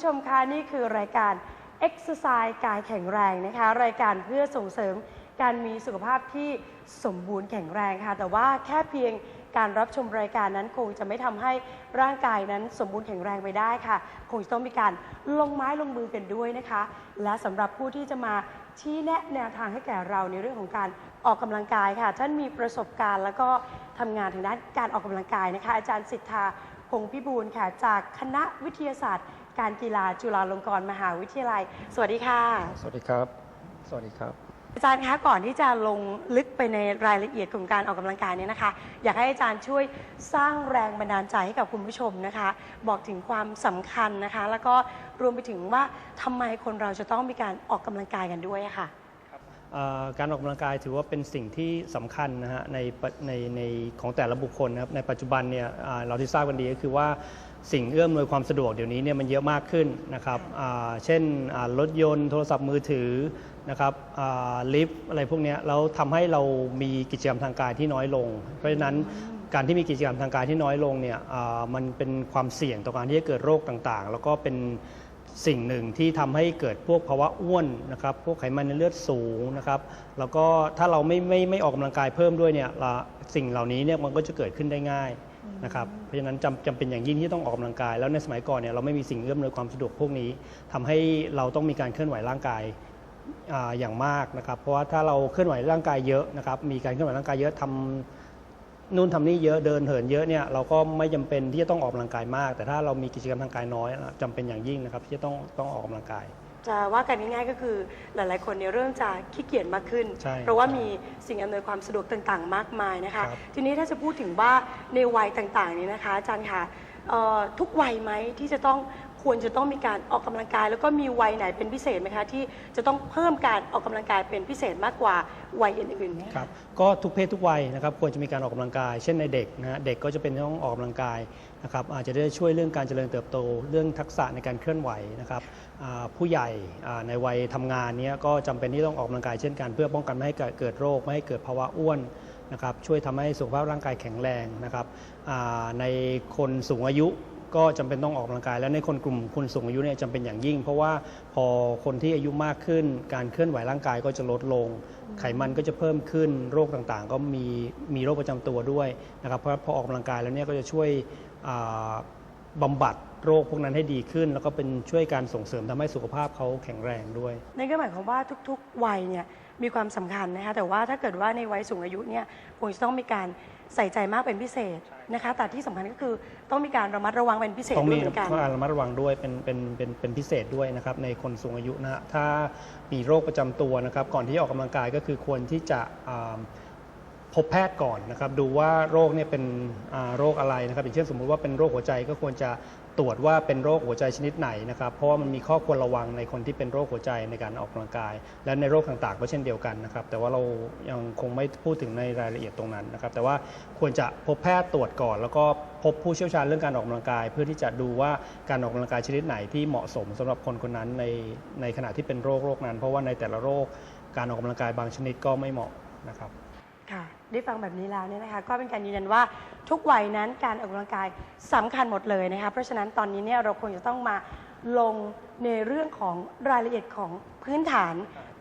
ผู้ชมค่ะนี่คือรายการ Exercise กายแข็งแรงนะคะ รายการเพื่อส่งเสริมการมีสุขภาพที่สมบูรณ์แข็งแรงค่ะ แต่ว่าแค่เพียงการรับชมรายการนั้นคงจะไม่ทำให้ร่างกายนั้นสมบูรณ์แข็งแรงไปได้ค่ะ คงจะต้องมีการลงไม้ลงมือกันด้วยนะคะ และสำหรับผู้ที่จะมาชี้แนะแนวทางให้แก่เราในเรื่องของการออกกำลังกายค่ะ ท่านมีประสบการณ์แล้วก็ทำงานทางด้านการออกกำลังกายนะคะ อาจารย์สิทธาพงษ์พิบูลค่ะ จากคณะวิทยาศาสตร์ การกีฬาจุฬาลงกรณ์มหาวิทยาลัย สวัสดีค่ะ สวัสดีครับ สวัสดีครับ อาจารย์คะก่อนที่จะลงลึกไปในรายละเอียดของการออกกำลังกายเนี่ยนะคะ อยากให้อาจารย์ช่วยสร้างแรงบันดาลใจให้กับคุณผู้ชมนะคะ บอกถึงความสำคัญนะคะ แล้วก็รวมไปถึงว่าทำไมคนเราจะต้องมีการออกกำลังกายกันด้วยอะค่ะเอ่อการออกกำลังกายถือว่าเป็นสิ่งที่สำคัญนะฮะในปะในในของแต่ละบุคคลนะครับในปัจจุบันเนี่ยอ่าเราที่ทราบกันดีก็คือว่า สิ่งเอื้อมหนวยความสะดวกเดี๋ยวนี้เนี่ยมันเยอะมากขึ้นนะครับเช่นรถยนต์โทรศัพท์มือถือนะครับลิฟต์อะไรพวกนี้แล้วทำให้เรามีกิจกรรมทางกายที่น้อยลง เพราะฉะนั้นการที่มีกิจกรรมทางกายที่น้อยลงเนี่ยมันเป็นความเสี่ยงต่อการที่จะเกิดโรคต่างๆ แล้วก็เป็นสิ่งหนึ่งที่ทำให้เกิดพวกภาวะอ้วนนะครับ พวกไขมันในเลือดสูงนะครับ แล้วก็ถ้าเราไม่ไม่ไม่ออกกำลังกายเพิ่มด้วยเนี่ยสิ่งเหล่านี้เนี่ยมันก็จะเกิดขึ้นได้ง่าย นะครับเพราะฉะนั้นจำจำเป็นอย่างยิ่งที่ต้องออกกำลังกาย แล้วในสมัยก่อนเนี่ยเราไม่มีสิ่งเอื้อมหนวยความสะดวกพวกนี้ทำให้เราต้องมีการเคลื่อนไหวร่างกายอ่าอย่างมากนะครับ เพราะว่าถ้าเราเคลื่อนไหวร่างกายเยอะนะครับมีการเคลื่อนไหวร่างกายเยอะทำนู่นทำนี่เยอะเดินเหินเยอะเนี่ยเราก็ไม่จำเป็นที่จะต้องออกกำลังกายมาก แต่ถ้าเรามีกิจกรรมทางกายน้อยจำเป็นอย่างยิ่งนะครับที่จะต้องต้องออกกำลังกาย จะว่ากันง่ายๆก็คือหลายๆ คนเนี่ยเริ่มจะขี้เกียจมากขึ้น ใช่เพราะว่าใช่มีสิ่งอำนวยความสะดวกต่างๆ มากมายนะคะครับทีนี้ถ้าจะพูดถึงว่าในวัยต่างๆนี้นะคะอาจารย์คะเอ่อทุกวัยไหมที่จะต้องควรจะต้องมีการออกกำลังกาย แล้วก็มีวัยไหนเป็นพิเศษไหมคะที่จะต้องเพิ่มการออกกำลังกายเป็นพิเศษมากกว่าวัยอื่นๆไหมคะ ครับก็ทุกเพศทุกวัยนะครับควรจะมีการออกกำลังกาย เช่นในเด็กนะฮะเด็กก็จะเป็นต้องออกกำลังกายนะครับอาจจะได้ช่วยเรื่องการเจริญเติบโต เรื่องทักษะในการเคลื่อนไหวนะครับอ่า ผู้ใหญ่ในวัยทำงานนี้ก็จำเป็นที่ต้องออกกำลังกายเช่นกันเพื่อป้องกันไม่ให้เกิดโรคไม่ให้เกิดภาวะอ้วนนะครับช่วยทำให้สุขภาพร่างกายแข็งแรงนะครับในคนสูงอายุก็จำเป็นต้องออกกำลังกาย และในคนกลุ่มคนสูงอายุเนี่ยจำเป็นอย่างยิ่ง เพราะว่าพอคนที่อายุมากขึ้น การเคลื่อนไหวร่างกายก็จะลดลง ไขมันก็จะเพิ่มขึ้นโรคต่างๆ ก็มีมีโรคประจำตัวด้วยนะครับเพราะพอออกกำลังกายแล้วเนี่ยก็จะช่วย บำบัดโรคพวกนั้นให้ดีขึ้น แล้วก็เป็นช่วยการส่งเสริมทำให้สุขภาพเขาแข็งแรงด้วย นั่นก็หมายความว่าทุกๆ วัยเนี่ยมีความสำคัญนะคะแต่ว่าถ้าเกิดว่าในวัยสูงอายุเนี่ยคงจะต้องมีการใส่ใจมากเป็นพิเศษนะคะแต่ที่สำคัญก็คือต้องมีการระมัดระวังเป็นพิเศษต้องด้วมียเหมือนกันต้องระมัดระวังด้วยเป็นเป็นเป็นเป็นพิเศษด้วยนะครับในคนสูงอายุนะฮะถ้ามีโรคประจำตัวนะครับก่อนที่จะออกกำลังกายก็คือควรที่จะอ่า พบแพทย์ก่อนนะครับดูว่าโรคเนี่ยเป็นโรคอะไรนะครับอย่างเช่นสมมุติว่าเป็นโรคหัวใจก็ควรจะตรวจว่าเป็นโรคหัวใจชนิดไหนนะครับเพราะว่ามันมีข้อควรระวังในคนที่เป็นโรคหัวใจในการออกกำลังกาย และในโรคต่างๆก็เช่นเดียวกันนะครับแต่ว่าเรายังคงไม่พูดถึงในรายละเอียดตรงนั้นนะครับแต่ว่าควรจะพบแพทย์ตรวจก่อน แล้วก็พบผู้เชี่ยวชาญเรื่องการออกกำลังกาย เพื่อที่จะดูว่าการออกกำลังกายชนิดไหนที่เหมาะสมสำหรับคนคนนั้นในในขณะที่เป็นโรคโรคนั้น เพราะว่าในแต่ละโรคการออกกำลังกายบางชนิดก็ไม่เหมาะนะครับค่ะ ได้ฟังแบบนี้แล้วเนี่ยนะคะก็เป็นการยืนยันว่าทุกวัยนั้นการออกกำลังกายสำคัญหมดเลยนะคะเพราะฉะนั้นตอนนี้เนี่ยเราควรจะต้องมาลงในเรื่องของรายละเอียดของพื้นฐาน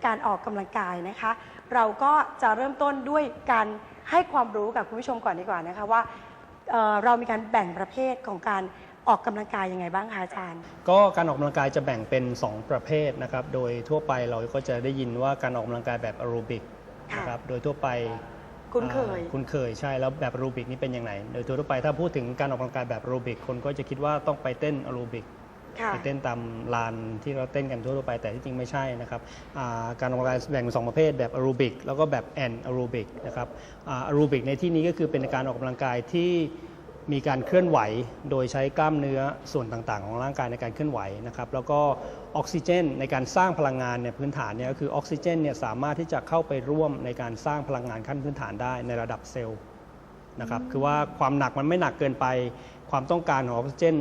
การออกกำลังกายนะคะ เราก็จะเริ่มต้นด้วยการให้ความรู้กับคุณผู้ชมก่อนดีกว่านะคะว่าเอ่อเรามีการแบ่งประเภทของการออกกำลังกายยังไงบ้างคะอาจารย์ ก็การออกกำลังกายจะแบ่งเป็น 2 ประเภทนะครับ โดยทั่วไปเราก็จะได้ยินว่าการออกกำลังกายแบบแอโรบิกค่ะนะครับ โดยทั่วไป คุ้นเคย อ่าคุ้นเคยใช่แล้วแบบแอโรบิกนี่เป็นยังไงโดยทั่วไปถ้าพูดถึงการออกกำลังกายแบบแอโรบิกคนก็จะคิดว่าต้องไปเต้นแอโรบิก ค่ะ ไปเต้นตามลานที่เราเต้นกันทั่วๆไปแต่ที่จริงไม่ใช่นะครับอ่าการออกกำลังกายแบ่งเป็นสองประเภทแบบแอโรบิกแล้วก็แบบแอนแอโรบิกนะครับแอโรบิกในที่นี้ก็คือเป็นการออกกำลังกายที่ มีการเคลื่อนไหวโดยใช้กล้ามเนื้อส่วนต่างๆ ของร่างกายในการเคลื่อนไหวนะครับแล้วก็ออกซิเจนในการสร้างพลังงานเนี่ยพื้นฐานเนี่ยก็คือออกซิเจนเนี่ยสามารถที่จะเข้าไปร่วมในการสร้างพลังงานขั้นพื้นฐานได้ในระดับเซลล์นะครับคือว่าความหนักมันไม่หนักเกินไป ความต้องการของออกซิเจน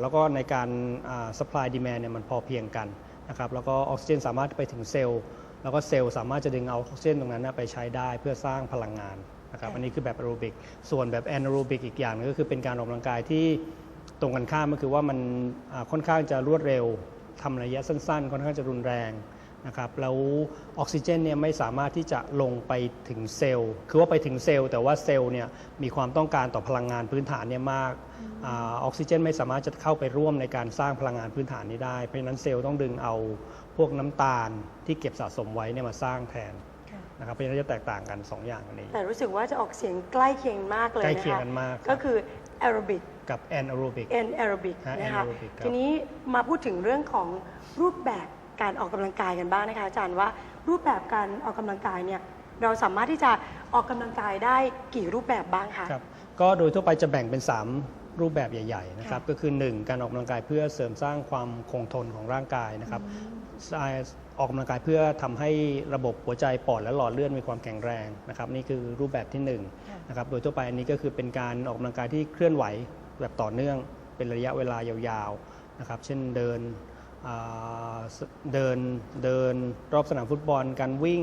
แล้วก็ในการอ่า supply demand เนี่ยมันพอเพียงกันนะครับแล้วก็ออกซิเจนสามารถไปถึงเซลล์แล้วก็เซลล์สามารถจะดึงเอาออกซิเจนตรงนั้นไปใช้ได้เพื่อสร้างพลังงาน นะครับค่ะอันนี้คือแบบแอโรบิกส่วนแบบแอนแอโรบิกอีกอย่างหนึงก็คือเป็นการออกกำลังกายที่ตรงกันข้ามก็คือว่ามันอ่าค่อนข้างจะรวดเร็วทำระยะสั้น ๆ ค่อนข้างจะรุนแรงนะครับแล้วออกซิเจนเนี่ยไม่สามารถที่จะลงไปถึงเซลล์ คือว่าไปถึงเซลล์ แต่ว่าเซลล์เนี่ยมีความต้องการต่อพลังงานพื้นฐานเนี่ยมากอาออกซิเจนไม่สามารถจะเข้าไปร่วมในการสร้างพลังงานพื้นฐานนี้ได้ เพราะฉะนั้นเซลล์ต้องดึงเอาพวกน้ำตาลที่เก็บสะสมไว้เนี่ยมาสร้างแทนค่ะ นะครับเพราะฉะนั้นจะแตกต่างกัน 2 อย่างนี้ แต่รู้สึกว่าจะออกเสียงใกล้เคียงมากเลยใกล้นะเคียงคะกันมากครับ ก็คือแอโรบิกกับแอนแอโรบิกเอ็นแอโรบิกฮะนะคะ aerobic ครับ ทีนี้มาพูดถึงเรื่องของรูปแบบการออกกำลังกายกันบ้างนะคะอาจารย์ว่ารูปแบบการออกกำลังกายเนี่ยเราสามารถที่จะออกกำลังกายได้กี่รูปแบบบ้างคะ ครับก็โดยทั่วไปจะแบ่งเป็น 3 รูปแบบใหญ่ ๆ นะครับ ค่ะก็คือ 1 การออกกำลังกายเพื่อเสริมสร้างความคงทนของร่างกายนะครับ ออกกำลังกายเพื่อทำให้ระบบหัวใจปอดและหลอดเลือดมีความแข็งแรงนะครับนี่คือรูปแบบที่1นงค่ะนะครับโดยทั่วไปอันนี้ก็คือเป็นการออกกำลังกายที่เคลื่อนไหวแบบต่อเนื่องเป็นระยะเวลายาวๆนะครับเช่นเดินอ่าสเดินเดินรอบสนามฟุตบอล การวิ่ง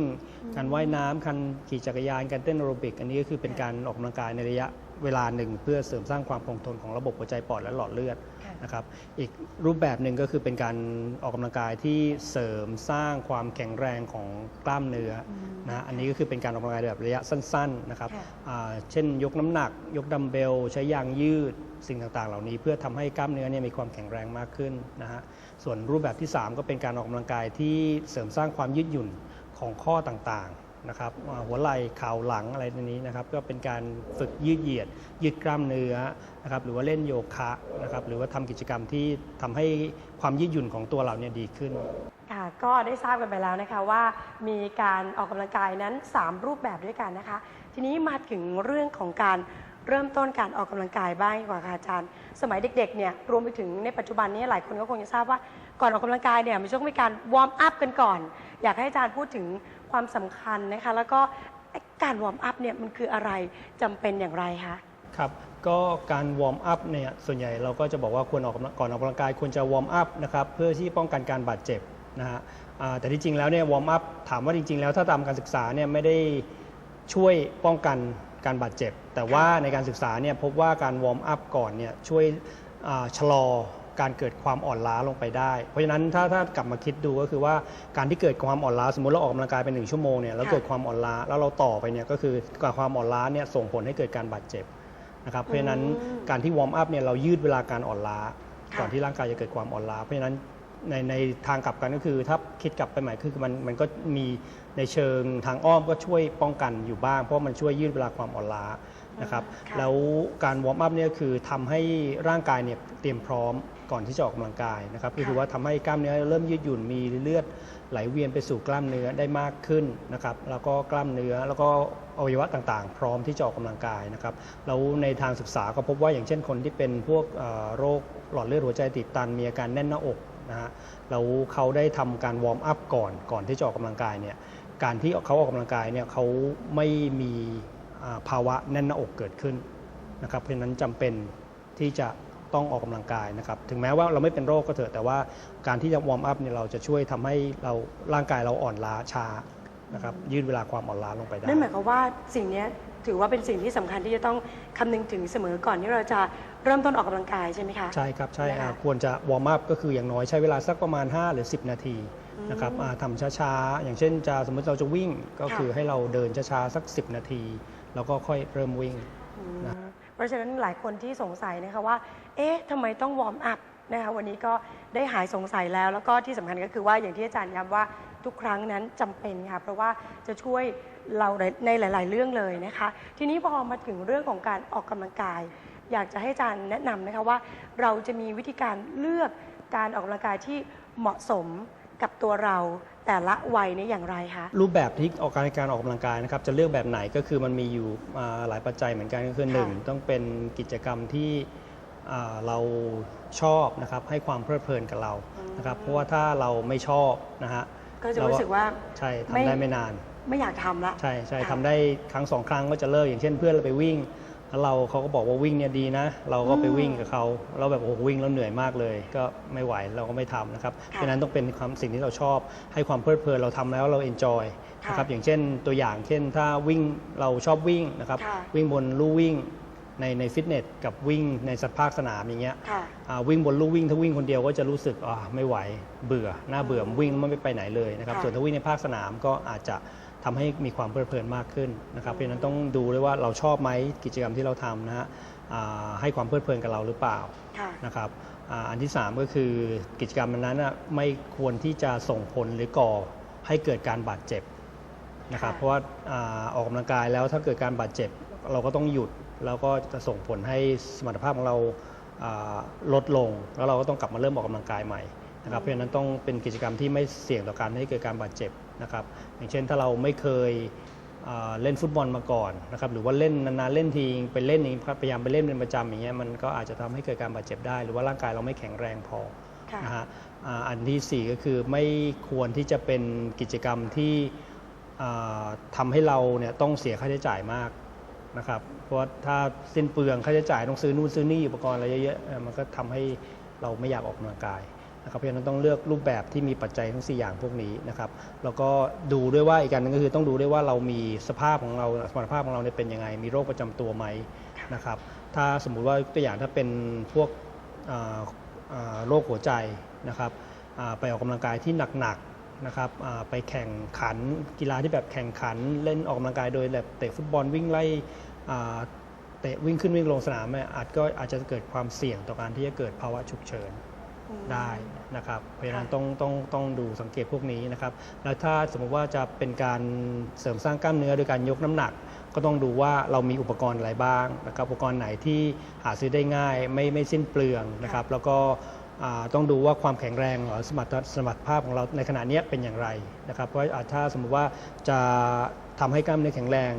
การว่ายน้ำการขี่จักรยาน การเต้นแอโรบิก อันนี้ก็คือเป็นการออกกำลังกายในระยะ เวลาหนึ่งเพื่อเสริมสร้างความคงทนของระบบหัวใจปอดและหลอดเลือดค่ะนะครับอีกรูปแบบหนึ่งก็คือเป็นการออกกำลังกายที่เสริมสร้างความแข็งแรงของกล้ามเนื้ออนะอันนี้ก็คือเป็นการออกกำลังกายแบบระยะสั้นๆนะครับค่ะอ่าเช่นยกน้ำหนัก ยกดัมเบล ใช้ยางยืดสิ่งต่างๆ เหล่านี้เพื่อทำให้กล้ามเนื้อเนี่ยมีความแข็งแรงมากขึ้นนะฮะส่วนรูปแบบที่ 3 ก็เป็นการออกกำลังกายที่เสริมสร้างความยืดหยุ่นของข้อต่างๆ นะครับหัวไหล่ข่าหลังอะไรในนี้นะครับ ก็เป็นการฝึกยืดเหยียด ยืดกล้ามเนื้อนะครับหรือว่าเล่นโยคะนะครับหรือว่าทำกิจกรรมที่ทำให้ความยืดหยุ่นของตัวเราเนี่ยดีขึ้นค่ะก็ได้ทราบกันไปแล้วนะคะว่ามีการออกกำลังกายนั้น 3 รูปแบบด้วยกันนะคะ ทีนี้มาถึงเรื่องของการเริ่มต้นการออกกำลังกายบ้างกว่าค่ะอาจารย์ สมัยเด็กๆเนี่ยรวมไปถึงในปัจจุบันนี้หลายคนก็คงจะทราบว่าก่อนออกกำลังกายเนี่ยมันต้องมีการวอร์มอัพกันก่อน อยากให้อาจารย์พูดถึงความสำคัญนะคะ แล้วก็การวอร์มอัพเนี่ยมันคืออะไรจำเป็นอย่างไรคะครับก็การวอร์มอัพเนี่ยส่วนใหญ่เราก็จะบอกว่าควรออกก่อนออกกำลังกายควรจะวอร์มอัพนะครับเพื่อที่ป้องกันการบาดเจ็บนะฮะแต่ที่จริงแล้วเนี่ยวอร์มอัพถามว่าจริง ๆ แล้วถ้าตามการศึกษาเนี่ยไม่ได้ช่วยป้องกันการบาดเจ็บ แต่ว่าในการศึกษาเนี่ยพบว่าการวอร์มอัพก่อนเนี่ยช่วยชะลอ การเกิดความอ่อนล้าลงไปได้ เพราะฉะนั้นถ้าถ้ากลับมาคิดดูก็คือว่าการที่เกิดความอ่อนล้าสมมติเราออกกำลังกายเป็นหนึ่งชั่วโมงเนี่ยแล้วค่ะเกิดความอ่อนล้าแล้วเราต่อไปเนี่ยก็คือการความอ่อนล้าเนี่ยส่งผลให้เกิดการบาดเจ็บนะครับเพราะฉะนั้นอืมการที่วอร์มอัพเนี่ยเรายืดเวลาการอ่อนล้าค่ะก่อนที่ร่างกายจะเกิดความอ่อนล้า เพราะฉะนั้นในในทางกลับกันก็คือถ้าคิดกลับไปใหม่คือมันมันก็มีในเชิงทางอ้อมก็ช่วยป้องกันอยู่บ้าง เพราะมันช่วยยืดเวลาความอ่อนล้า นะครับค่ะแล้วการวอร์มอัพเนี่ยคือทำให้ร่างกายเนี่ยเตรียมพร้อมก่อนที่จะออกกำลังกายนะครับก็คือว่าทำให้กล้ามเนื้อเริ่มยืดหยุ่นมีเลือดไหลเวียนไปสู่กล้ามเนื้อได้มากขึ้นนะครับแล้วก็กล้ามเนื้อแล้วก็อวัยวะต่างๆ พร้อมที่จะออกกำลังกายนะครับแล้วในทางศึกษาก็พบว่าอย่างเช่นคนที่เป็นพวกเอ่อโรคหลอดเลือดหัวใจตีบตันมีอาการแน่นหน้าอกนะฮะแล้วเขาได้ทำการวอร์มอัพก่อนก่อนที่จะออกกำลังกายเนี่ยการที่เขาออกกำลังกายเนี่ยเขาไม่มีอ่า ภาวะแน่นหน้าอกเกิดขึ้นนะครับเพราะฉะนั้นจำเป็นที่จะต้องออกกำลังกายนะครับถึงแม้ว่าเราไม่เป็นโรคก็เถอะแต่ว่าการที่จะวอร์มอัพเนี่ยเราจะช่วยทำให้เราร่างกายเราอ่อนล้าช้านะครับยืดเวลาความอ่อนล้าลงไปได้นั่นหมายความว่าสิ่งเนี้ยถือว่าเป็นสิ่งที่สำคัญที่จะต้องคำนึงถึงเสมอก่อนที่เราจะเริ่มต้นออกกำลังกายใช่ไหมคะใช่ครับใช่นะคะอ่าควรจะวอร์มอัพก็คืออย่างน้อยใช้เวลาสักประมาณ 5 หรือ 10 นาทีนะครับอ่าทำช้าๆ อย่างเช่นจะสมมติเราจะวิ่งก็คือให้เราเดินช้าๆ สัก 10 นาที แล้วก็ค่อยเริ่มวิ่ง อืมเพราะฉะนั้นหลายคนที่สงสัยนะคะว่า เอ๊ะทำไมต้องวอร์มอัพนะคะวันนี้ก็ได้หายสงสัยแล้ว แล้วก็ที่สำคัญก็คือว่าอย่างที่อาจารย์ย้ำว่าทุกครั้งนั้นจำเป็นค่ะเพราะว่าจะช่วยเราในหลาย ๆ เรื่องเลยนะคะ ทีนี้พอมาถึงเรื่องของการออกกำลังกาย อยากจะให้อาจารย์แนะนำนะคะว่า เราจะมีวิธีการเลือกการออกกำลังกายที่เหมาะสม กับตัวเราแต่ละวัยนี้อย่างไรคะ รูปแบบที่ออกการการออกกำลังกายนะครับจะเลือกแบบไหนก็คือมันมีอยู่อ่าหลายปัจจัยเหมือนกันก็คือหนึ่งค่ะต้องเป็นกิจกรรมที่อ่าเราชอบนะครับให้ความเพลิดเพลินกับเรานะครับเพราะว่าถ้าเราไม่ชอบนะฮะก็จะรู้สึกว่า ใช่ไม่ ทำได้ไม่นาน ไม่อยากทำละ ใช่ใช่ค่ะ ทำได้ครั้งสองครั้งก็จะเลิกอย่างเช่นเพื่อนเราไปวิ่ง แล้วเราเขาก็บอกว่าวิ่งเนี่ยดีนะ เราก็ไปอืมวิ่งกับเขาเราแบบโอ้โหวิ่งแล้วเหนื่อยมากเลย ก็ไม่ไหวเราก็ไม่ทำนะครับเพราะฉะนั้นต้องเป็นความสิ่งที่เราชอบ ให้ความเพลิดเพลินเราทำแล้วเราเอนจอยนะครับค่ะอย่างเช่นตัวอย่างเช่นถ้าวิ่งเราชอบวิ่งนะครับค่ะวิ่งบนลู่วิ่งในในฟิตเนสกับวิ่งในสภาคสนามอย่างเงี้ยค่ะอ่าวิ่งบนลู่วิ่งถ้าวิ่งคนเดียวก็จะรู้สึกอ่าไม่ไหวเบื่อหน้าเบื่อมันวิ่งแล้วมันไม่ไปไหนเลยนะครับค่ะส่วนถ้าวิ่งในภาคสนามก็อาจจะ ทำให้มีความเพลิดเพลินมากขึ้นนะครับเพราะฉะนั้นต้องดูด้วยว่าเราชอบไหมกิจกรรมที่เราทำนะฮะอ่าให้ความเพลิดเพลินกับเราหรือเปล่าค่ะนะครับอ่าอันที่ 3 ก็คือกิจกรรมนั้นน่ะไม่ควรที่จะส่งผลหรือก่อให้เกิดการบาดเจ็บนะครับค่ะเพราะว่าอาออกกำลังกายแล้วถ้าเกิดการบาดเจ็บ เราก็ต้องหยุดแล้วก็จะส่งผลให้สมรรถภาพของเราอ่าลดลง แล้วเราก็ต้องกลับมาเริ่มออกกำลังกายใหม่นะครับเพราะฉะนั้นต้องเป็นกิจกรรมที่ไม่เสี่ยงต่อการให้เกิดการบาดเจ็บ นะครับอย่างเช่นถ้าเราไม่เคยอ่าเล่นฟุตบอลมาก่อนนะครับหรือว่าเล่นนานๆเล่นทีไปเล่นเองพยายามไปเล่นเป็นประจำอย่างเงี้ยมันก็อาจจะทำให้เกิดการบาดเจ็บได้ หรือว่าร่างกายเราไม่แข็งแรงพอค่ะนะฮะอ่าอันที่ 4 ก็คือไม่ควรที่จะเป็นกิจกรรมที่อ่าทำให้เราเนี่ยต้องเสียค่าใช้จ่ายมากนะครับเพราะว่าถ้าสิ้นเปลืองค่าใช้จ่ายต้องซื้อนู่นซื้อนี่อุปกรณ์อะไรเยอะๆเอ่อมันก็ทำให้เราไม่อยากออกกำลังกาย นะครับเพราะฉะนั้นต้องเลือกรูปแบบที่มีปัจจัยทั้ง 4 อย่างพวกนี้นะครับแล้วก็ดูด้วยว่าอีกการหนึงก็คือต้องดูด้วยว่าเรามีสภาพของเราสมรรถภาพของเราเนี่ยเป็นยังไง มีโรคประจำตัวไหมนะครับถ้าสมมุติว่าตัวอย่างถ้าเป็นพวกโรคหัวใจนะครับไปออกกำลังกายที่หนักๆนะครับไปแข่งขันกีฬาที่แบบแข่งขันเล่นออกกำลังกายโดยแบบเตะฟุตบอลวิ่งไล่เตะวิ่งขึ้นวิ่งลงสนามเนี่ยอาจก็อาจจะเกิดความเสี่ยงต่อการที่จะเกิดภาวะฉุกเฉิน ได้นะครับ เพราะฉะนั้นค่ะต้องต้องต้องดูสังเกตพวกนี้นะครับ แล้วถ้าสมมติว่าจะเป็นการเสริมสร้างกล้ามเนื้อโดยการยกน้ำหนัก ก็ต้องดูว่าเรามีอุปกรณ์อะไรบ้างนะครับอุปกรณ์ไหนที่หาซื้อได้ง่ายไม่ไม่สิ้นเปลืองนะครับ แล้วก็อ่าต้องดูว่าความแข็งแรงหรือสมรรถสมรรถภาพของเราในขณะเนี้ยเป็นอย่างไรนะครับ เพราะอาจถ้าสมมุติว่าจะทำให้กล้ามเนื้อแข็งแรง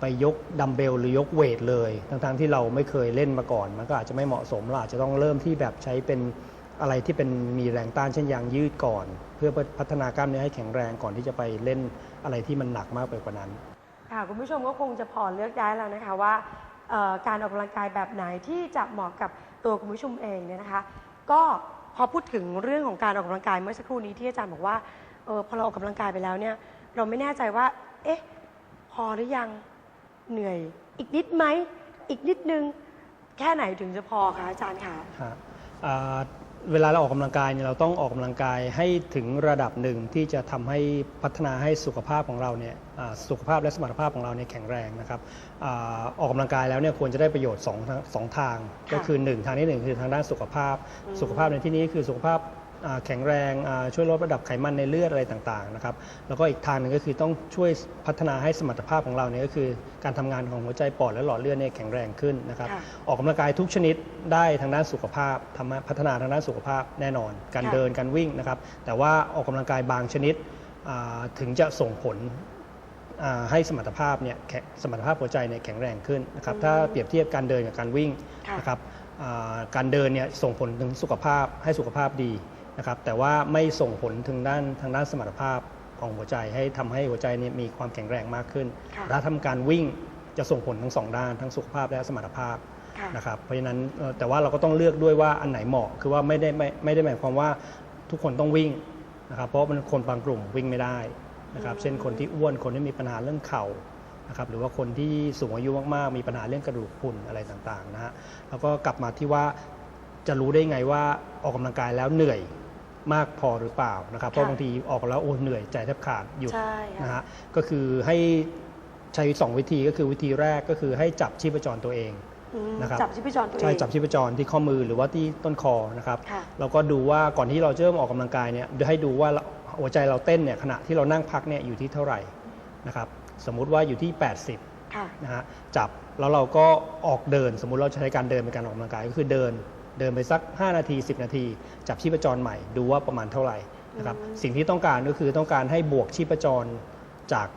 ไปยกดัมเบลหรือยกเวทเลย ทั้งๆที่เราไม่เคยเล่นมาก่อน มันก็อาจจะไม่เหมาะสมเราอาจจะต้องเริ่มที่แบบใช้เป็น อะไรที่เป็นมีแรงต้านเช่นยางยืดก่อน เพื่อพัฒนากล้ามเนื้อให้แข็งแรงก่อนที่จะไปเล่นอะไรที่มันหนักมากไปกว่านั้นค่ะคุณผู้ชมก็คงจะพอเลือกได้แล้วนะคะว่าเอ่อการออกกำลังกายแบบไหนที่จะเหมาะกับตัวคุณผู้ชมเองเนี่ยนะคะ ก็พอพูดถึงเรื่องของการออกกำลังกายเมื่อสักครู่นี้ที่อาจารย์บอกว่าเออพอเราออกกำลังกายไปแล้วเนี่ยเราไม่แน่ใจว่า เอ๊ะพอหรือยังเหนื่อย อีกนิดไหมอีกนิดนึง แค่ไหนถึงจะพอคะอาจารย์คะฮะอ่า เวลาเราออกกำลังกายเนี่ยเราต้องออกกำลังกายให้ถึงระดับหนึ่งที่จะทำให้พัฒนาให้สุขภาพของเราเนี่ยสุขภาพและสมรรถภาพของเราเนี่ยแข็งแรงนะครับออกกกำลังกายแล้วเนี่ยควรจะได้ประโยชน์สองทางสองทาง ก็คือหนึ่งทางที่หนึ่งคือทางด้านสุขภาพ สุขภาพในที่นี้คือสุขภาพ แข็งแรงอ่าช่วยลดระดับไขมันในเลือดอะไรต่างๆนะครับแล้วก็อีกทางหนึ่งก็คือต้องช่วยพัฒนาให้สมรรถภาพของเราเนี่ยก็คือ การทำงานของหัวใจปอดและหลอดเลือดเนี่ยแข็งแรงขึ้นนะครับค่ะออกกำลังกายทุกชนิดได้ทางด้านสุขภาพทำให้พัฒนาทางด้านสุขภาพแน่นอน การค่ะเดินการวิ่งนะครับแต่ว่าออกกำลังกายบางชนิดอ่าถึงจะส่งผลอ่าให้สมรรถภาพเนี่ยแข็งสมรรถภาพหัวใจเนี่ยแข็งแรงขึ้นนะครับอืมถ้าเปรียบเทียบการเดินกับการวิ่งค่ะนะครับอ่าการเดินเนี่ยส่งผลถึงสุขภาพให้สุขภาพดี นะครับแต่ว่าไม่ส่งผลถึงด้านทางด้านสมรรถภาพของหัวใจให้ทำให้หัวใจเนี่ยมีความแข็งแรงมากขึ้นค่ะถ้าทำการวิ่งจะส่งผลทั้งสองด้านทั้งสุขภาพและสมรรถภาพค่ะนะครับเพราะฉะนั้นเอ่อแต่ว่าเราก็ต้องเลือกด้วยว่าอันไหนเหมาะคือว่าไม่ได้ไม่ไม่ได้หมายความว่าทุกคนต้องวิ่งนะครับเพราะมันคนบางกลุ่มวิ่งไม่ได้นะครับอืมเช่นคนที่อ้วนคนที่มีปัญหาเรื่องเข่านะครับหรือว่าคนที่สูงอายุมากๆ มีปัญหาเรื่องกระดูกพรุนอะไรต่างๆนะฮะแล้วก็กลับมาที่ว่าจะรู้ได้ไงว่าออกกำลังกายแล้วเหนื่อย มากพอหรือเปล่านะครับ เพราะค่ะบางทีออกแล้วโอ้เหนื่อยใจแทบขาดหยุดใช่นะค่ะฮะก็คือให้ใช้สองวิธีก็คือวิธีแรกก็คือให้จับชีพจรตัวเองอืมนะครับจับชีพจรตัวเองใช่จับชีพจรที่ข้อมือหรือว่าที่ต้นคอนะครับค่ะแล้วก็ดูว่าก่อนที่เราจะเริ่มออกกำลังกายเนี่ยให้ดูว่าเราหัวใจเราเต้นเนี่ยขณะที่เรานั่งพักเนี่ยอยู่ที่เท่าไหร่นะครับสมมุติว่าอยู่ที่ 80ค่ะนะฮะจับแล้วเราก็ออกเดิน สมมุติเราใช้การเดินเป็นการออกกำลังกายก็คือเดิน เดินไปสัก 5 นาที 10 นาที จับชีพจรใหม่ดูว่าประมาณเท่าไหร่นะครับอืมสิ่งที่ต้องการก็คือต้องการให้บวกชีพจรจาก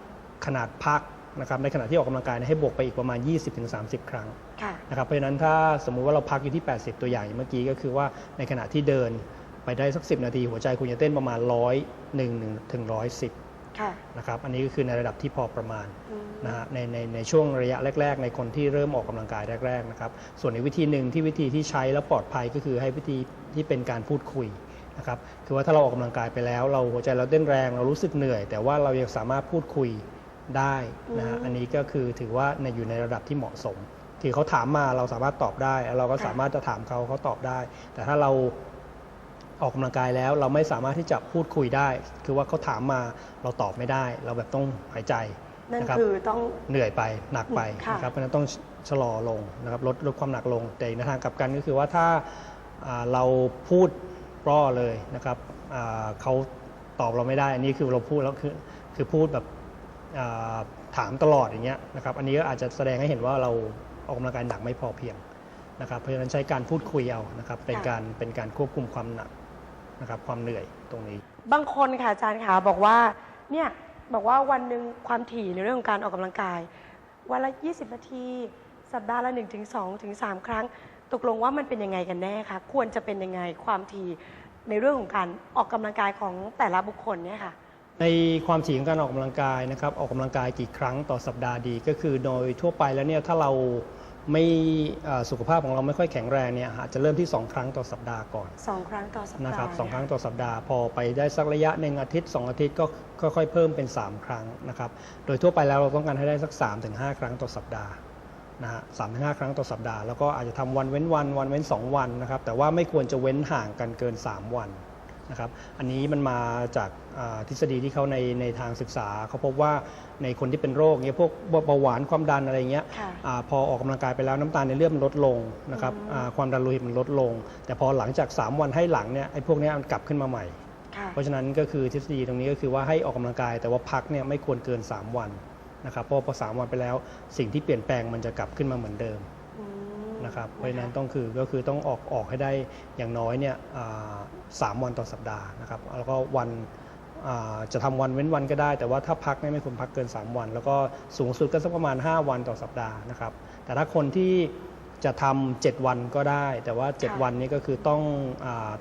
ขนาดพักนะครับในขณะที่ออกกำลังกายเนี่ยให้บวกไปอีกประมาณ 20-30 ครั้งค่ะนะครับเพราะฉะนั้นถ้าสมมุติว่าเราพักอยู่ที่ 80 ตัวอย่างอย่างเมื่อกี้ก็คือว่าในขณะที่เดินไปได้สัก 10 นาทีหัวใจคุณจะเต้นประมาณ 100 1ถึง110ค่ะ นะครับอันนี้ก็คือในระดับที่พอประมาณอืมนะฮะในในในช่วงระยะแรก ๆ ในคนที่เริ่มออกกำลังกายแรก ๆ นะครับ ส่วนในวิธีหนึ่งที่วิธีที่ใช้แล้วปลอดภัยก็คือให้วิธีที่เป็นการพูดคุยนะครับคือว่าถ้าเราออกกำลังกายไปแล้ว เราหัวใจเราเต้นแรงเรารู้สึกเหนื่อย แต่ว่าเรายังสามารถพูดคุยได้นะฮะอืมอันนี้ก็คือถือว่าในอยู่ในระดับที่เหมาะสมที่เขาถามมาเราสามารถตอบได้แล้วเราก็สามารถจะถามเขาเขาตอบได้ แต่ถ้าเรา ออกกำลังกายแล้วเราไม่สามารถที่จะพูดคุยได้ คือว่าเขาถามมาเราตอบไม่ได้ เราแบบต้องหายใจนั่นนะครับคือต้องเหนื่อยไปหนักไปค่ะนะครับเพราะฉะนั้นต้องชะลอลงนะครับลดลดความหนักลงแต่ในทางกลับกันก็คือว่าถ้าอ่าเราพูดร่อเลยนะครับอ่าเขาตอบเราไม่ได้ อันนี้คือเราพูดแล้วคือคือพูดแบบอ่าถามตลอดอย่างเงี้ยนะครับอันนี้ก็อาจจะแสดงให้เห็นว่าเราออกกำลังกายหนักไม่พอเพียงนะครับเพราะฉะนั้นใช้การพูดคุยเอานะครับเป็นการเป็นการควบคุมความหนัก นะครับความเหนื่อยตรงนี้ บางคนค่ะอาจารย์ขาบอกว่าเนี่ยบอกว่าวันหนึ่งความถี่ในเรื่องของการออกกำลังกาย วันละ 20 นาที สัปดาห์ละ1ถึง2ถึง3ครั้ง ตกลงว่ามันเป็นยังไงกันแน่คะควรจะเป็นยังไงความถี่ในเรื่องของการออกกำลังกายของแต่ละบุคคลเนี่ยค่ะ ในความถี่ของการออกกำลังกายนะครับออกกำลังกายกี่ครั้งต่อสัปดาห์ดี ก็คือโดยทั่วไปแล้วเนี่ยถ้าเรา ไม่เอ่อสุขภาพของเราไม่ค่อยแข็งแรงเนี่ยอาจจะเริ่มที่ 2 ครั้งต่อสัปดาห์ก่อน 2 ครั้งต่อสัปดาห์นะครับสองเยครั้งต่อสัปดาห์พอไปได้สักระยะหนึ่งอาทิตย์ 2 อาทิตย์ก็ค่อยๆเพิ่มเป็น 3 ครั้งนะครับโดยทั่วไปแล้วเราต้องการให้ได้สัก 3-5 ครั้งต่อสัปดาห์นะฮะสามถึงห้าครั้งต่อสัปดาห์แล้วก็อาจจะทำวันเว้นวันวันเว้น 2 วันนะครับแต่ว่าไม่ควรจะเว้นห่างกันเกิน 3 วัน นะครับอันนี้มันมาจากอ่าทฤษฎีที่เขาในในทางศึกษาเขาพบว่าในคนที่เป็นโรคเนี้ยพวกเบาหวานความดันอะไรเงี้ยค่ะอาพอออกกำลังกายไปแล้วน้ำตาลในเลือดมันลดลงนะครับอืมอ่าความดันโลหิตมันลดลง แต่พอหลังจาก 3 วันให้หลังเนี่ยไอ้พวกเนี้ยมันกลับขึ้นมาใหม่ค่ะเพราะฉะนั้นก็คือทฤษฎีตรงนี้ก็คือว่าให้ออกกำลังกายแต่ว่าพักเนี่ยไม่ควรเกิน 3 วันนะครับเพราะพอสามวันไปแล้วสิ่งที่เปลี่ยนแปลงมันจะกลับขึ้นมาเหมือนเดิมอืม นะครับเพราะฉะนั้นต้องคือก็คือต้องออกออกให้ได้อย่างน้อยเนี่ยอ่าสามวันต่อสัปดาห์นะครับแล้วก็วันอ่าจะทำวันเว้นวันก็ได้ แต่ว่าถ้าพักเนี่ยไม่ควรพักเกิน 3 วัน แล้วก็สูงสุดก็สักประมาณ 5 วันต่อสัปดาห์นะครับ แต่ถ้าคนที่จะทำ7วันก็ได้ แต่ว่า 7 วันนี้ก็คือต้องอา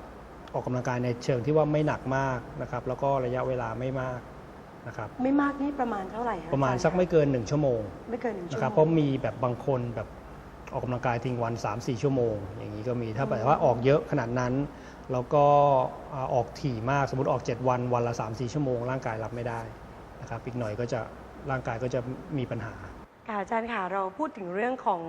ออกกำลังกายในเชิงที่ว่าไม่หนักมากนะครับ แล้วก็ระยะเวลาไม่มากนะครับไม่มากนี่ประมาณเท่าไหร่คะประมาณอจย์สักไม่เกิน 1 ชั่วโมงไม่เกินหนึ่งชั่นะวครับโมเพราะงมีแบบบางคนแบบ ออกกำลังกายทิ้งวัน 3-4 ชั่วโมง อย่างนี้ก็มีถ้าอืมแบบว่าออกเยอะขนาดนั้น แล้วก็อ่าออกถี่มากสมมติออก 7 วันวันละ 3-4 ชั่วโมง ร่างกายรับไม่ได้นะครับอีกหน่อยก็จะร่างกายก็จะมีปัญหาค่ะอาจารย์ค่ะเราพูดถึงเรื่องของ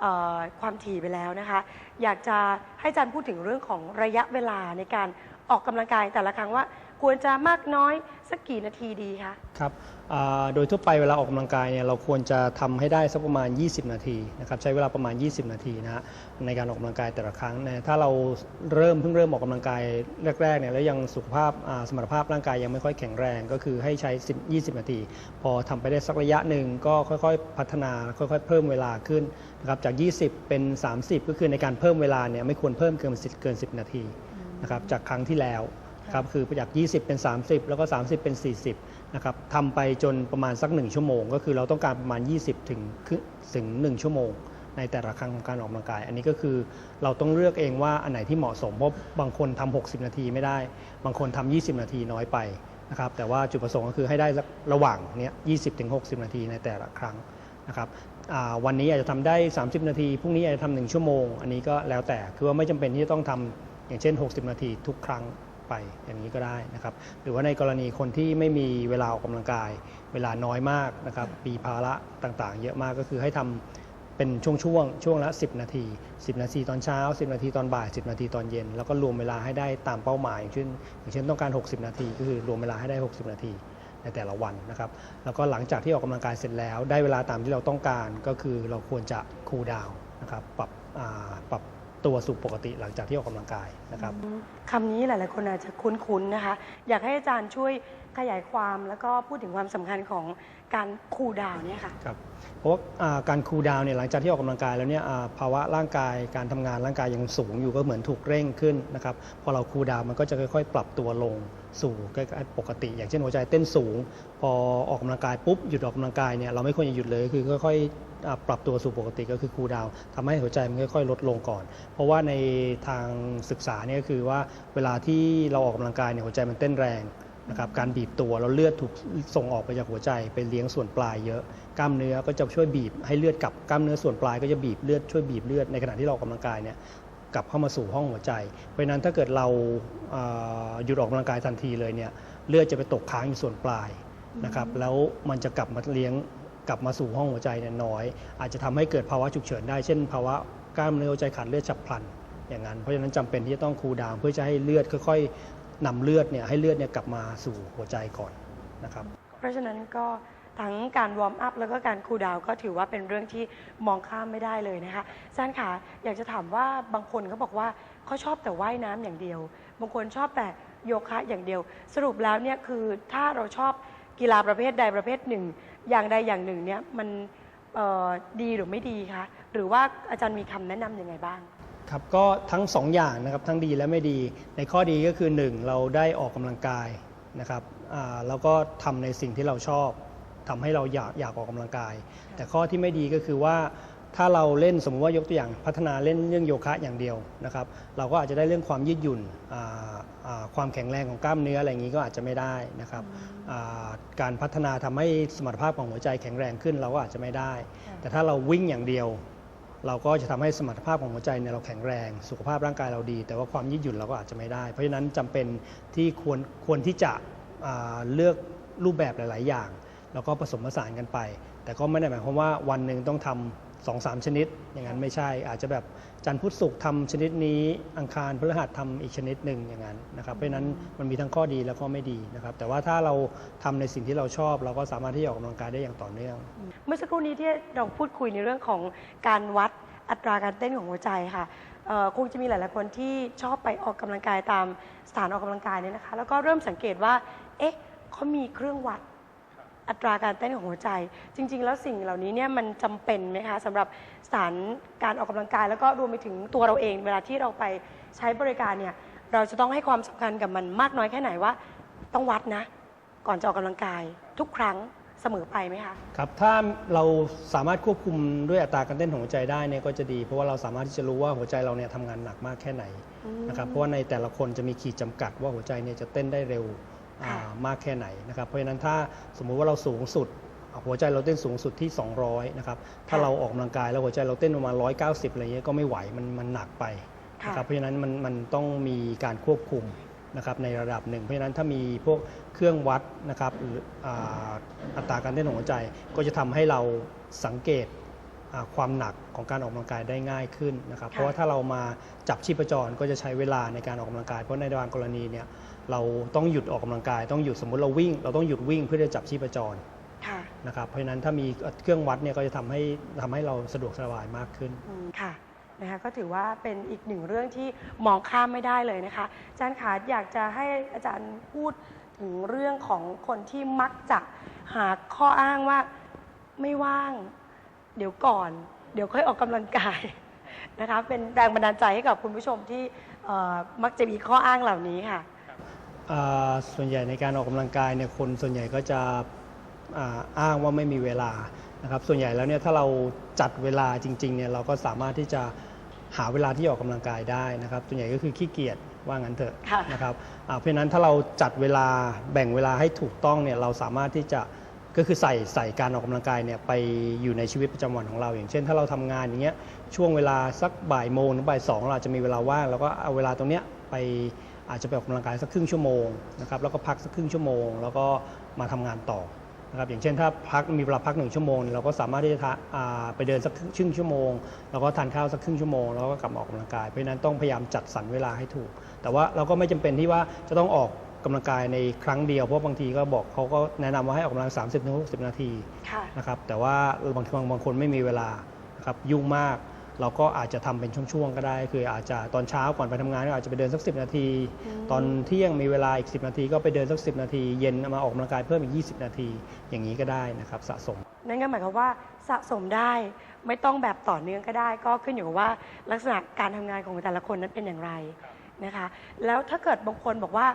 เออความถี่ไปแล้วนะคะ อยากจะให้อาจารย์พูดถึงเรื่องของระยะเวลาในการออกกำลังกายแต่ละครั้งว่าควรจะมากน้อยสักกี่นาทีดีคะครับอ่า โดยทั่วไปเวลาออกกำลังกายเนี่ยเราควรจะทำให้ได้สักประมาณ 20 นาทีนะครับใช้เวลาประมาณ 20 นาทีนะฮะในการออกกำลังกายแต่ละครั้งเนี่ยถ้าเราเริ่มเพิ่งเริ่มออกกำลังกายแรกๆเนี่ยแล้วยังสุขภาพอ่าสมรรถภาพร่างกายยังไม่ค่อยแข็งแรงก็คือให้ใช้10 20 นาที พอทำไปได้สักระยะหนึ่งก็ค่อยๆ พัฒนาค่อยๆ เพิ่มเวลาขึ้นนะครับจาก 20 เป็น 30 ก็คือในการเพิ่มเวลาเนี่ยไม่ควรเพิ่มเกิน10เกิน 10 นาทีนะครับจากครั้งที่แล้วครับคือจาก 20 เป็น 30 แล้วก็ 30 เป็น 40 นะครับทำไปจนประมาณสัก 1 ชั่วโมง ก็คือเราต้องการประมาณ 20 ถึงถึง 1 ชั่วโมง ในแต่ละครั้งของการออกกำลังกาย อันนี้ก็คือเราต้องเลือกเองว่าอันไหนที่เหมาะสมเพราะบางคนทำ60 นาทีไม่ได้ บางคนทำ20 นาทีน้อยไปนะครับแต่ว่าจุดประสงค์ก็คือให้ได้ระหว่างเนี้ย20ถึง60 นาทีในแต่ละครั้งนะครับวันนี้อาจจะทำได้ 30 นาทีพรุ่งนี้อาจจะทำหนึ่งชั่วโมง อันนี้ก็แล้วแต่คือว่าไม่จำเป็นที่จะต้องทำอย่างเช่น 60 นาทีทุกครั้ง ไปอย่างนี้ก็ได้นะครับหรือว่าในกรณีคนที่ไม่มีเวลาออกกำลังกาย เวลาน้อยมากนะครับมีภาระต่างๆ เยอะมากก็คือให้ทำเป็นช่วงๆช่วงละ 10 นาที 10 นาทีตอนเช้า 10 นาทีตอนบ่าย 10 นาทีตอนเย็น แล้วก็รวมเวลาให้ได้ตามเป้าหมายอย่างเช่นอย่างเช่นต้องการ 60 นาทีก็คือรวมเวลาให้ได้ 60 นาทีในแต่ละวันนะครับ แล้วก็หลังจากที่ออกกำลังกายเสร็จแล้ว ได้เวลาตามที่เราต้องการก็คือเราควรจะคูลดาวน์นะครับปรับปรับ ตัวสู่ปกติหลังจากที่ออกกำลังกายนะครับคำนี้หลาย ๆ คนอาจจะคุ้น ๆ นะคะ อยากให้อาจารย์ช่วยขยายความแล้วก็พูดถึงความสำคัญของการคูลดาวน์เนี่ยค่ะ ครับเพราะว่าอ่าการคูลดาวน์เนี่ยหลังจากที่ออกกำลังกายแล้วเนี่ยอ่าภาวะร่างกายการทำงานร่างกายยังสูงอยู่ก็เหมือนถูกเร่งขึ้นนะครับพอเราคูลดาวน์มันก็จะค่อย ๆ ปรับตัวลง สู่ใกล้ๆปกติ อย่างเช่นหัวใจเต้นสูง พอออกกำลังกายปุ๊บหยุดออกกำลังกายเนี่ยเราไม่ควรจะหยุดเลยคือค่อยๆปรับตัวสู่ปกติก็คือคูลดาวน์ทำให้หัวใจมันค่อยๆ ลดลงก่อน เพราะว่าในทางศึกษาเนี่ยก็คือว่าเวลาที่เราออกกำลังกายเนี่ยหัวใจมันเต้นแรงนะครับการบีบตัวแล้วเลือดถูกส่งออกไปจากหัวใจไปเลี้ยงส่วนปลายเยอะกล้ามเนื้อก็จะช่วยบีบให้เลือดกลับกล้ามเนื้อส่วนปลายก็จะบีบเลือดช่วยบีบเลือดในขณะที่เราออกกำลังกายเนี่ย กลับเข้ามาสู่ห้องหัวใจ เพราะฉะนั้นถ้าเกิดเราเอ่อหยุดออกกำลังกายทันทีเลยเนี่ยเลือดจะไปตกค้างอยู่ส่วนปลายนะครับแล้วมันจะกลับมาเลี้ยงกลับมาสู่ห้องหัวใจเนี่ยน้อย อาจจะทำให้เกิดภาวะฉุกเฉินได้เช่น ภาวะกล้ามเนื้อหัวใจขาดเลือดฉับพลัน อย่างนั้น เพราะฉะนั้นจำเป็นที่จะต้องคูลดาวน์เพื่อจะให้เลือดค่อยๆนำเลือดเนี่ยให้เลือดเนี่ยกลับมาสู่หัวใจก่อนนะครับ เพราะฉะนั้นก็ ทั้งการวอร์มอัพแล้วก็การคูลดาวน์ก็ถือว่าเป็นเรื่องที่มองข้ามไม่ได้เลยนะคะอาจารย์คะอยากจะถามว่าบางคนเขาบอกว่าเขาชอบแต่ว่ายน้ำอย่างเดียว บางคนชอบแต่โยคะอย่างเดียว สรุปแล้วเนี่ยคือถ้าเราชอบกีฬาประเภทใดประเภทหนึ่ง อย่างใดอย่างหนึ่งเนี่ยมันเอ่อดีหรือไม่ดีคะหรือว่าอาจารย์มีคำแนะนำยังไงบ้าง ครับก็ทั้งสองอย่างนะครับทั้งดีและไม่ดี ในข้อดีก็คือ 1 เราได้ออกกำลังกายนะครับอ่าแล้วก็ทำในสิ่งที่เราชอบ ทำให้เราอยากอยากออกกำลังกาย แต่ข้อที่ไม่ดีก็คือว่าถ้าเราเล่นสมมติว่ายกตัวอย่างพัฒนาเล่นเรื่องโยคะอย่างเดียวนะครับ เราก็อาจจะได้เรื่องความยืดหยุ่นอ่าอ่าความแข็งแรงของกล้ามเนื้ออะไรอย่างนี้ก็อาจจะไม่ได้นะครับอ่าการพัฒนาทำให้สมรรถภาพของหัวใจแข็งแรงขึ้นเราก็อาจจะไม่ได้ แต่ถ้าเราวิ่งอย่างเดียว เราก็จะทำให้สมรรถภาพของหัวใจเนี่ยเราแข็งแรง สุขภาพร่างกายเราดี แต่ว่าความยืดหยุ่นเราก็อาจจะไม่ได้ เพราะฉะนั้นจำเป็นที่ควรควรที่จะอ่าเลือกรูปแบบหลาย ๆ อย่าง แล้วก็ผสมผสานกันไป แต่ก็ไม่ได้หมายความว่าวันหนึ่งต้องทำสองสามชนิด อย่างนั้นไม่ใช่ อาจจะแบบจันทร์พุธศุกร์ทำชนิดนี้อังคารพฤหัสทำอีกชนิดหนึ่งอย่างนั้นนะครับเพราะนั้นมันมีทั้งข้อดีและข้อไม่ดีนะครับแต่ว่าถ้าเราทำในสิ่งที่เราชอบ เราก็สามารถที่จะออกกำลังกายได้อย่างต่อเนื่อง เมื่อสักครู่นี้ที่เราพูดคุยในเรื่องของการวัดอัตราการเต้นของหัวใจค่ะคงจะมีหลาย ๆ คนที่ชอบไปออกกำลังกายตามสถานออกกำลังกายเนี่ยนะคะ แล้วก็เริ่มสังเกตว่า เอ๊ะเขามีเครื่องวัด อัตราการเต้นของหัวใจ จริง ๆ แล้วสิ่งเหล่านี้เนี่ยมันจำเป็นไหมคะสำหรับสานการออกกำลังกาย แล้วก็รวมไปถึงตัวเราเอง เวลาที่เราไปใช้บริการเนี่ยเราจะต้องให้ความสำคัญกับมันมากน้อยแค่ไหนว่า ต้องวัดนะ ก่อนจะออกกำลังกาย ทุกครั้งเสมอไปไหมคะครับถ้าเราสามารถควบคุมด้วยอัตราการเต้นของหัวใจได้เนี่ยก็จะดี เพราะว่าเราสามารถที่จะรู้ว่าหัวใจเราเนี่ยทำงานหนักมากแค่ไหนนะครับเพราะว่าในแต่ละคนจะมีขีดจำกัดว่าหัวใจเนี่ยจะเต้นได้เร็ว มากแค่ไหนนะครับ เพราะฉะนั้นถ้าสมมุติว่าเราสูงสุดอะหัวใจเราเต้นสูงสุดที่ 200 นะครับ ถ้าเราออกกำลังกายแล้วหัวใจเราเต้นประมาณ 190 อะไรเงี้ยก็ไม่ไหวมันมันหนักไปค่ะนะครับเพราะฉะนั้นมันมันต้องมีการควบคุมนะครับในระดับหนึ่ง เพราะฉะนั้นถ้ามีพวกเครื่องวัดนะครับหรืออ่าอัตราการเต้นของหัวใจก็จะทำให้เราสังเกตอ่าความหนักของการออกกำลังกายได้ง่ายขึ้นนะครับค่ะเพราะว่าถ้าเรามาจับชีพจรก็จะใช้เวลาในการออกกำลังกาย เพราะในบางกรณีเนี่ย เราต้องหยุดออกกำลังกาย ต้องหยุดสมมุติเราวิ่ง เราต้องหยุดวิ่งเพื่อจะจับชีพจรค่ะนะครับเพราะฉะนั้นถ้ามีเครื่องวัดเนี่ยก็จะทำให้ทำให้เราสะดวกสบายมากขึ้นอืมค่ะนะคะก็ถือว่าเป็นอีกหนึ่งเรื่องที่มองข้ามไม่ได้เลยนะคะอาจารย์ขาอยากจะให้อาจารย์พูดถึงเรื่องของคนที่มักจะหาข้ออ้างว่าไม่ว่าง เดี๋ยวก่อน เดี๋ยวค่อยออกกำลังกายนะคะเป็นแรงบันดาลใจให้กับคุณผู้ชมที่เอ่อมักจะมีข้ออ้างเหล่านี้ค่ะอ่า ส่วนใหญ่ในการออกกำลังกายเนี่ยคนส่วนใหญ่ก็จะอ่าอ้างว่าไม่มีเวลานะครับส่วนใหญ่แล้วเนี่ยถ้าเราจัดเวลาจริงๆเนี่ยเราก็สามารถที่จะหาเวลาที่ออกกำลังกายได้นะครับ ส่วนใหญ่ก็คือขี้เกียจว่างั้นเถอะค่ะนะครับอ่าเพราะฉะนั้นถ้าเราจัดเวลาแบ่งเวลาให้ถูกต้องเนี่ยเราสามารถที่จะก็คือใส่ใส่การออกกำลังกายเนี่ยไปอยู่ในชีวิตประจำวันของเรา อย่างเช่น ถ้าเราทำงานอย่างเงี้ยช่วงเวลาสักบ่ายโมงถึงบ่ายสองเราอาจจะมีเวลาว่าง แล้วก็เอาเวลาตรงเนี้ยไป อาจจะไปออกกำลังกายสักครึ่งชั่วโมงนะครับแล้วก็พักสักครึ่งชั่วโมง แล้วก็มาทำงานต่อนะครับอย่างเช่นถ้าพักมีเวลาพักหนึ่งชั่วโมงเราก็สามารถที่จะไปเดินสักครึ่งชั่วโมง แล้วก็ทานข้าวสักครึ่งชั่วโมงแล้วก็กลับมาออกกำลังกายเพราะนั้นต้องพยายามจัดสรรเวลาให้ถูก แต่ว่าเราก็ไม่จำเป็นที่ว่าจะต้องออกกำลังกายในครั้งเดียวเพราะบางทีก็บอกเขาก็แนะนำว่าให้ออกกำลัง 30-60นาทีนะครับแต่ว่าบางบางบางคนไม่มีเวลานะครับยุ่งมาก เราก็อาจจะทำเป็นช่วงๆ ก็ได้ คืออาจจะตอนเช้าก่อนไปทำงานก็อาจจะไปเดินสัก 10 นาที ตอนเที่ยงมีเวลาอีก 10 นาทีก็ไปเดินสัก 10 นาที เย็นมาออกกำลังกายเพิ่มอีก 20 นาที อย่างนี้ก็ได้นะครับสะสม นั่นก็หมายความว่าสะสมได้ไม่ต้องแบบต่อเนื่องก็ได้ ก็ขึ้นอยู่กับว่าลักษณะการทำงานของแต่ละคนนั้นเป็นอย่างไรนะคะ แล้วถ้าเกิดบางคนบอกว่า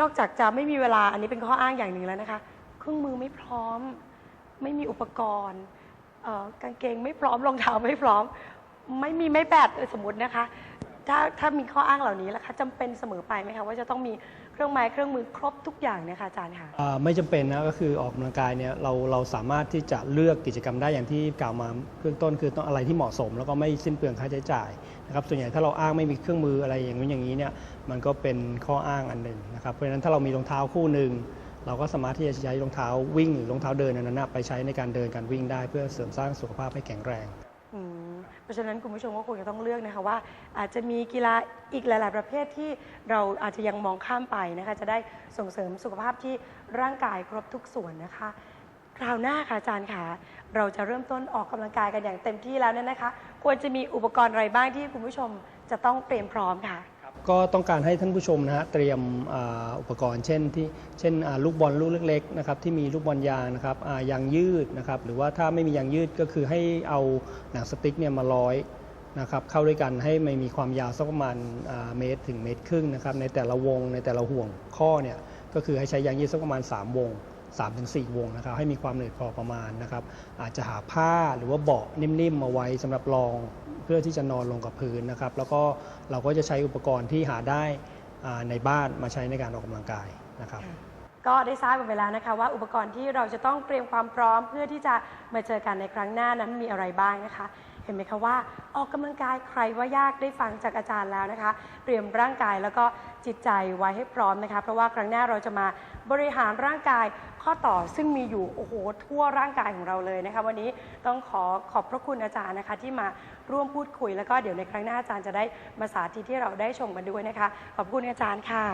นอกจากจะไม่มีเวลาอันนี้เป็นข้ออ้างอย่างหนึ่งแล้วนะคะ เครื่องมือไม่พร้อม ไม่มีอุปกรณ์เอ่อกางเกงไม่พร้อมรองเท้าไม่พร้อม ไม่มีไม่แบดเออสมมตินะคะ ถ้าถ้ามีข้ออ้างเหล่านี้ล่ะคะจำเป็นเสมอไปไหมคะว่าจะต้องมีเครื่องไม้เครื่องมือครบทุกอย่างเนะคะอาจารย์คะ อ่าไม่จำเป็นนะก็คือออกกำลังกายเนี่ยเราเราสามารถที่จะเลือกกิจกรรมได้อย่างที่กล่าวมาเบื้องต้นคือต้องอะไรที่เหมาะสม แล้วก็ไม่สิ้นเปลืองค่าใช้จ่ายนะครับส่วนใหญ่ถ้าเราอ้างไม่มีเครื่องมืออะไรอย่างนู้นอย่างนี้เนี่ยมันก็เป็นข้ออ้างอันหนึ่งนะครับเพราะฉะนั้นถ้าเรามีรองเท้าคู่หนึ่งเราก็สามารถที่จะใช้รองเท้าวิ่งหรือรองเท้าเดินอันนั้นนะไปใช้ในการเดินการวิ่งได้เพื่อเสริมสร้างสุขภาพให้แข็งแรง เพราะฉะนั้นคุณผู้ชมก็คงจะต้องเลือกนะคะว่า อาจจะมีกีฬาอีกหลาย ๆ ประเภทที่เราอาจจะยังมองข้ามไปนะคะจะได้ส่งเสริมสุขภาพที่ร่างกายครบทุกส่วนนะคะคราวหน้าค่ะอาจารย์ค่ะเราจะเริ่มต้นออกกำลังกายกันอย่างเต็มที่แล้วเนี่ยนะคะ ควรจะมีอุปกรณ์อะไรบ้างที่คุณผู้ชมจะต้องเตรียมพร้อมค่ะ ก็ต้องการให้ท่านผู้ชมนะฮะเตรียมอุปกรณ์เช่นที่เช่นลูกบอลลูกเล็กๆนะครับที่มีลูกบอลยางนะครับยางยืดนะครับหรือว่าถ้าไม่มียางยืดก็คือให้เอาหนังสติ๊กเนี่ยมาร้อยนะครับเข้าด้วยกันให้มันมีความยาวสักประมาณเมตรถึงเมตรครึ่งนะครับในแต่ละวงในแต่ละห่วงข้อเนี่ยก็คือให้ใช้ยางยืดสักประมาณ 3 วง 3-4 วงนะครับให้มีความหนืดพอประมาณนะครับอาจจะหาผ้าหรือว่าเบาะนิ่มๆมาไว้สำหรับรองเพื่อที่จะนอนลงกับพื้นนะครับแล้วก็เราก็จะใช้อุปกรณ์ที่หาได้ในบ้านมาใช้ในการออกกำลังกายนะครับก็ได้ทราบกันไปแล้วนะคะว่าอุปกรณ์ที่เราจะต้องเตรียมความพร้อมเพื่อที่จะมาเจอกันในครั้งหน้านั้นมีอะไรบ้างนะคะ เห็นไหมคะว่าออกกำลังกายใครว่ายากได้ฟังจากอาจารย์แล้วนะคะ เตรียมร่างกายแล้วก็จิตใจไว้ให้พร้อมนะคะ เพราะว่าครั้งหน้าเราจะมาบริหารร่างกายข้อต่อซึ่งมีอยู่โอ้โหทั่วร่างกายของเราเลยนะคะวันนี้ต้องขอขอบพระคุณอาจารย์นะคะ ที่มาร่วมพูดคุยแล้วก็เดี๋ยวในครั้งหน้าอาจารย์จะได้มาสาธิตที่เราได้ชมกันด้วยนะคะ ขอบคุณอาจารย์ค่ะ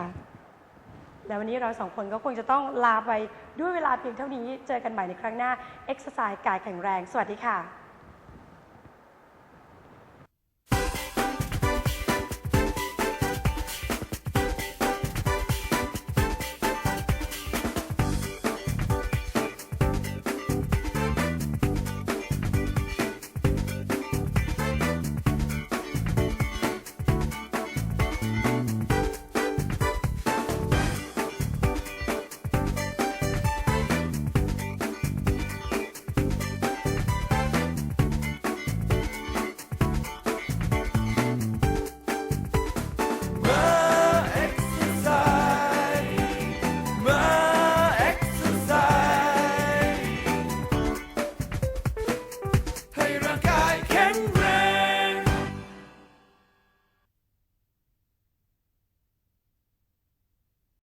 แล้ววันนี้เราสองคนก็คงจะต้องลาไปด้วยเวลาเพียงเท่านี้ เจอกันใหม่ในครั้งหน้าเอ็กซ์ไซส์กายแข็งแรง สวัสดีค่ะ